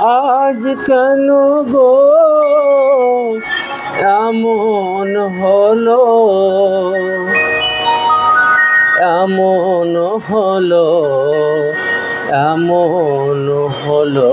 আজ কেন গো? এমন হলো। এমন হলো। এমন হলো।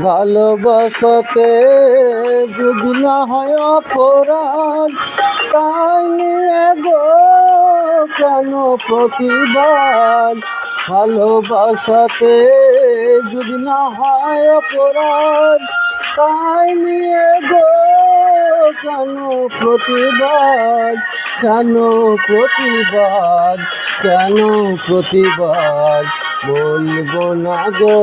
ভালোবাসাতে যদি না হয় অপরাধ, তাই নিয়ে গো কেন প্রতিবাদ? ভালোবাসাতে যদি না হয় অপরাধ, তাই নিয়ে গো কেন প্রতিবাদ? কেন প্রতিবাদ? কেন প্রতিবাদ? বলব না গো।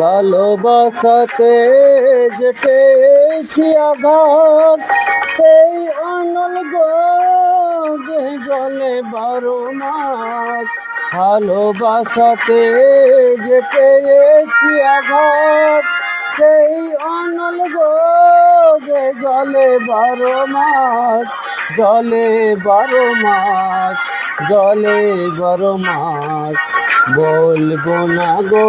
ভালোবাসাতে যে পেয়েছি আঘাত, সেই অনল যে জলে বারো মাস। ভালোবাসাতে যে পেয়েছি আঘাত, সেই অনল যে জলে বারো মাস। জলে বারো মাস, জলে বারো মাস। বলব না গো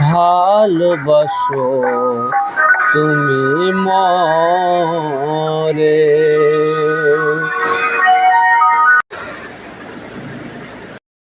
ভালোবাসো তুমি মরে।